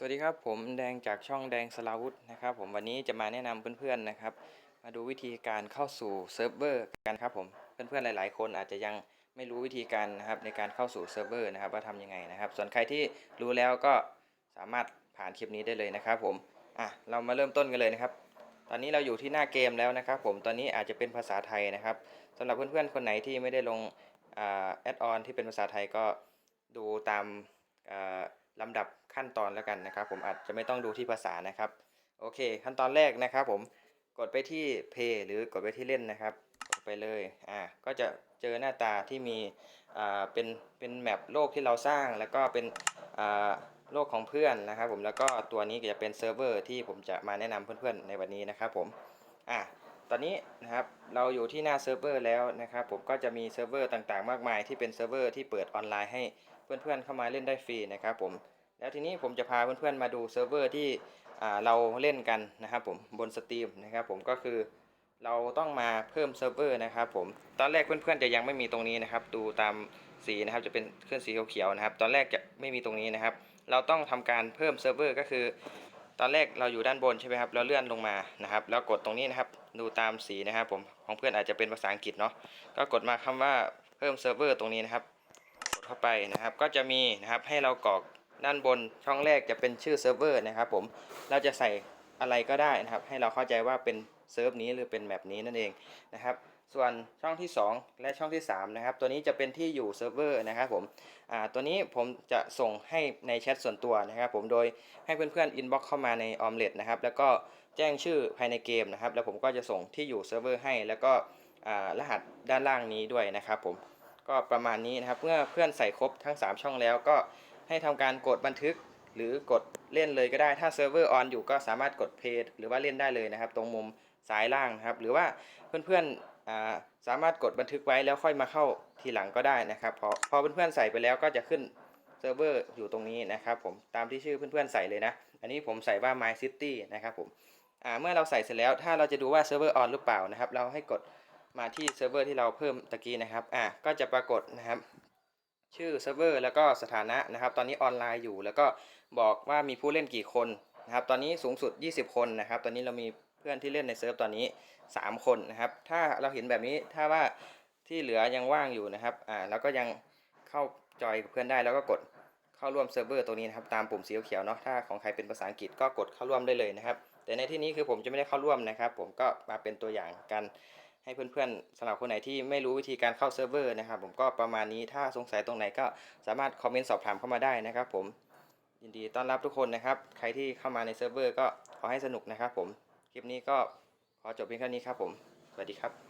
สวัสดีครับผมแดงจากช่องแดงสลาวุธนะครับผมวันนี้จะมาแนะนำเพื่อนๆนะครับ มาดูวิธีการเข้าสู่เซิร์ฟเวอร์กันครับผมเพื่อนๆหลาย ๆ คนอาจจะยังไม่รู้วิธีการนะครับในการเข้าสู่เซิร์ฟเวอร์นะครับว่าทำยังไงนะครับ ส่วนใครที่รู้แล้วก็สามารถผ่านคลิปนี้ได้เลยนะครับผมอะเรามาเริ่มต้นกันเลยนะครับ ตอนนี้เราอยู่ที่หน้าเกมแล้วนะครับผมตอนนี้อาจจะเป็นภาษาไทยนะครับสำหรับเพื่อนๆคนไหนที่ไม่ได้ลงแอดออนที่เป็นภาษาไทยก็ดูตามอ่า ลำดับขั้นตอนแล้วกันนะครับ ผมอาจจะไม่ต้องดูที่ภาษานะครับโอเค ขั้นตอนแรกนะครับ ผมกดไปที่ Play หรือกดไปที่เล่นนะครับกดไปเลยอ่าก็จะเจอหน้าตาที่มีอ่าเป็นเป็นแมปโลกที่เราสร้าง แล้วก็เป็นอ่าโลกของเพื่อนนะครับ ผมแล้วก็ตัวนี้ก็จะเป็นเซิร์ฟเวอร์ที่ผมจะมาแนะนำเพื่อนๆในวันนี้นะครับผมอะตอนนี้นะครับเราอยู่ที่หน้าเซิร์ฟเวอร์แล้วนะครับ ผมก็จะมีเซิร์ฟเวอร์ต่างๆ มากมายที่เป็นเซิร์ฟเวอร์ที่เปิดออนไลน์ให้เพื่อนๆเข้ามาเล่นได้ฟรีนะครับผม แล้วทีนี้ผมจะพาเพื่อนๆมาดูเซิร์ฟเวอร์ที่เราเล่นกันนะครับผมบนสตรีมนะครับผมก็คือเราต้องมาเพิ่มเซิร์ฟเวอร์นะครับผมตอนแรกเพื่อนๆจะยังไม่มีตรงนี้นะครับ ดูตามสีนะครับจะเป็นเครื่องสีเขียวๆนะครับ ตอนแรกจะไม่มีตรงนี้นะครับ เราต้องทำการเพิ่มเซิร์ฟเวอร์ก็คือ ตอนแรกเราอยู่ด้านบนใช่ไหมครับเราเลื่อนลงมานะครับ แล้วกดตรงนี้นะครับดูตามสีนะครับผมของเพื่อนอาจจะเป็นภาษาอังกฤษเนาะก็กดมาคำว่าเพิ่มเซิร์ฟเวอร์ตรงนี้นะครับ กดเข้าไปนะครับ ก็จะมีนะครับให้เรากรอก ด้านบนช่องแรกจะเป็นชื่อเซิร์ฟเวอร์นะครับผมเราจะใส่อะไรก็ได้นะครับ ให้เราเข้าใจว่าเป็นเซิร์ฟนี้หรือเป็นแมปนี้นั่นเองนะครับ ส่วนช่องที่ 2 และช่องที่3นะครับ ตัวนี้จะเป็นที่อยู่เซิร์ฟเวอร์นะครับผมตัวนี้ผมจะส่งให้ในแชทส่วนตัวนะครับผมโดยให้เพื่อนๆอินบ็อกเข้ามาในออมเล็ตนะครับแล้วก็แจ้งชื่อภายในเกมนะครับ แล้วผมก็จะส่งที่อยู่เซิร์ฟเวอร์ให้ แล้วก็รหัสด้านล่างนี้ด้วยนะครับผมก็ประมาณนี้นะครับ เมื่อเพื่อนใส่ครบทั้ง 3 ช่องแล้วก็ ให้ทำการกดบันทึกหรือกดเล่นเลยก็ได้ ถ้าเซิร์ฟเวอร์ออนอยู่ก็สามารถกดเพย์หรือว่าเล่นได้เลยนะครับ ตรงมุมซ้ายล่างครับ หรือว่าเพื่อนๆสามารถกดบันทึกไว้แล้วค่อยมาเข้าทีหลังก็ได้นะครับ พอพอเพื่อนๆใส่ไปแล้วก็จะขึ้นเซิร์ฟเวอร์อยู่ตรงนี้นะครับผมตามที่ชื่อเพื่อนๆใส่เลยนะ อันนี้ผมใส่ว่า My City นะครับผมเมื่อเราใส่เสร็จแล้วถ้าเราจะดูว่าเซิร์ฟเวอร์ออนหรือเปล่านะครับ เราให้กดมาที่เซิร์ฟเวอร์ที่เราเพิ่มตะกี้นะครับ อ่า ก็จะปรากฏนะครับ ชื่อเซิร์ฟเวอร์แล้วก็สถานะนะครับ ตอนนี้ออนไลน์อยู่ แล้วก็บอกว่ามีผู้เล่นกี่คนนะครับ ตอนนี้สูงสุด 20 คนนะครับ ตอนนี้เรามีเพื่อนที่เล่นในเซิร์ฟตอนนี้ 3 คนนะครับ ถ้าเราเห็นแบบนี้ถ้าว่าที่เหลือยังว่างอยู่นะครับ อ่า แล้วก็ยังเข้าจอยกับเพื่อนได้ แล้วก็กดเข้าร่วมเซิร์ฟเวอร์ตัวนี้นะครับ ตามปุ่มสีเขียวเนาะ ถ้าของใครเป็นภาษาอังกฤษก็กดเข้าร่วมได้เลยนะครับ แต่ในที่นี้คือผมจะไม่ได้เข้าร่วมนะครับ ผมก็มาเป็นตัวอย่างกัน ให้เพื่อนๆสำหรับคนไหนที่ไม่รู้วิธีการเข้าเซิร์ฟเวอร์นะครับผมก็ประมาณนี้ถ้าสงสัยตรงไหนก็สามารถคอมเมนต์สอบถามเข้ามาได้นะครับผมยินดีต้อนรับทุกคนนะครับ ใครที่เข้ามาในเซิร์ฟเวอร์ก็ขอให้สนุกนะครับผม คลิปนี้ก็ขอจบเพียงแค่นี้ครับผม สวัสดีครับ